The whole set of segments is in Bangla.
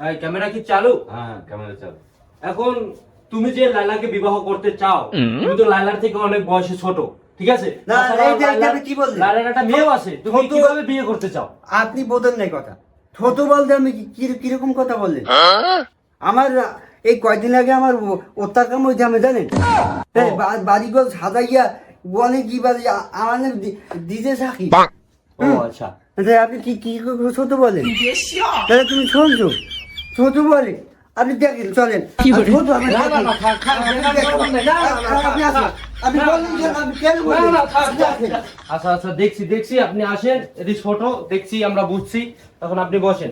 এই, ক্যামেরা কি চালু? হ্যাঁ ক্যামেরা চালু। এখন তুমি যে লাইলাকে বিবাহ করতে চাও তুমি তো লাইলার থেকে অনেক বয়সে ছোট ঠিক আছে? না, তাছাড়া এইটা- এইটা আপনি কি বললেন? লায়লার একটা মেয়েও আছে তুমি ছোট- কীভাবে বিয়ে করতে চাও? আপনি বোঝেন নাই কথা। ছোট বলতে আমি কি- কি- কীরকম কথা বললেন আমার এই কয়দিন আগে আমার ও- অত্যাচার হয়েছে আমি জানেন? এই বাড়িঘর সাজাইয়া বলে কি বাড়ি আমার নাম দি- দিতে থাকি ও আচ্ছা। আপনি কি কি ছোট বলেন? তাহলে তুমি শুনছো? ছোট বলে আপনি দেখেন চলেন। আচ্ছা আচ্ছা দেখছি দেখছি আপনি আসেন এটি ছোট দেখছি আমরা বুঝছি এখন আপনি বসেন।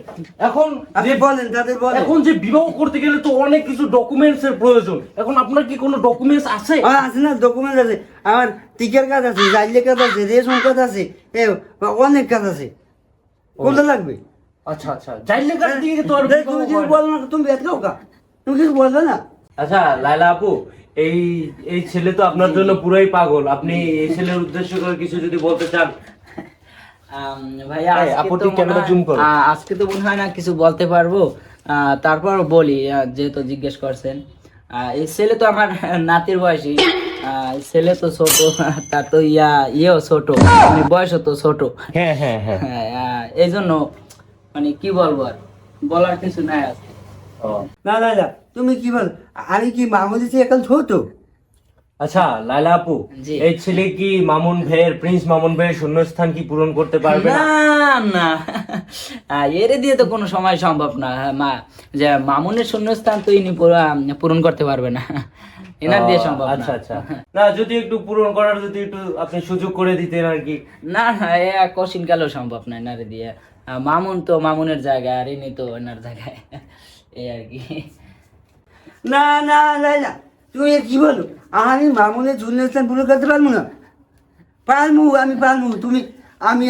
এখন আপনি যে বলেন তাদের বলেন। এখন যে বিবাহ করতে গেলে তো অনেক কিছু ডকুমেন্টস এর প্রয়োজন। এখন আপনার কি কোনো ডকুমেন্টস আছে? আছে না ডকুমেন্ট আছে। আমার টিকেট কার্ড আছে জাইলে কার্ড আছে রেশন কাজ আছে এ অনেক কাজ আছে। কোনটা লাগবে? আচ্ছা আচ্ছা। জাইলে কার্ড দিয়ে তো আর এই, বিবাহ তুমি কিছু বলো না তুমি বেদ কা তুমি কিছু বলবে না? আচ্ছা লাইলা আপু এই এই ছেলে তো আপনার জন্য পুরাই পাগল। আপনি এই ছেলের উদ্দেশ্য করে কিছু যদি বলতে চান। ভাইয়া আজকে তো মনে হয়- zoom করো। আ, আজকে তো না কিছু বলতে পারব। তারপর বলি যেহেতু জিজ্ঞেস করছেন। এই ছেলে তো আমার নাতির বয়সী। ছেলে তো ছোট তার তো ইয়া ইয়েও ছোট। মানে বয়সও তো ছোট। হ্যাঁ হ্যাঁ হ্যাঁ। হ্যাঁ, এই জন্য মানে কি বলব আর? বলার কিছু নাই আজকে। না না তুমি কি বল আমি কি মামুলি থেকে এখন ছোট? আচ্ছা লাইলা আপু জি। এই ছেলে কি মামুন ভাইয়ের প্রিন্স মামুন ভাইয়ের শূন্যস্থান কি পূরণ করতে পারবে না? না এরে দিয়ে তো কোনো সময় সম্ভব না। হ্যাঁ, মা যে মামুনের শূন্যস্থান তো ইনি পুরা- পূরণ করতে পারবে না। এনার দিয়ে সম্ভব আচ্ছা আচ্ছা। না যদি একটু পূরণ করার যদি একটু আপনি সুযোগ করে দিতেন আর কি। না না এ কশিন কালেও সম্ভব না এনারে দিয়ে। মামুন তো মামুনের জায়গায় আর ইনি তো এনার জায়গায়। এই আর কি। না না না না। তুমি কি বলো? আমি মামুনের শূন্যস্থান পুরো করতে পারব না? পারব আমি পারব। তুমি আমি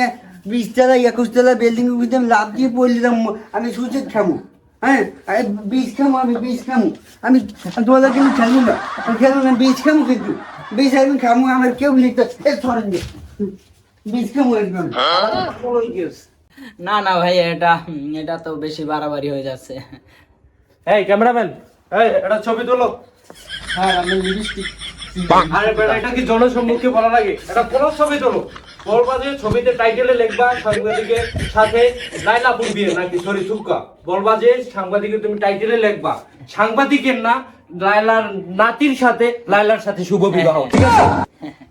বিশ তলা একুশ তলা বিল্ডিং লাভ দিয়ে পড়লাম আমি সুযোগ খামো হ্যাঁ আমি বিষ খামো আমি বিষ খামো। আমি তোমাদের কিন্তু খেলব না। আমি খেলব না বিষ খামো কিন্তু। বিষ আমি খামো আমার কেউ লিখতে সরেন বিষ খামো একদম। না না ভাই এটা এটা তো বেশি বাড়াবাড়ি হয়ে যাচ্ছে। এই ক্যামেরাম্যান এই এটা ছবি তোলো। হ্যাঁ আমি লিপস্টিক আরে বেটা এটা কি জনসম্মুখে বলা লাগে? এটা কোন ছবি তোলো। বলবা ছবিতে টাইটেলে লিখবা সাংবাদিকের সাথে লাইলা বিয়ে নাকি? সরি থুকা বলবা সাংবাদিকের তুমি টাইটেলে লিখবা। সাংবাদিকের না, লাইলার নাতির সাথে, লাইলার সাথে শুভ বিবাহ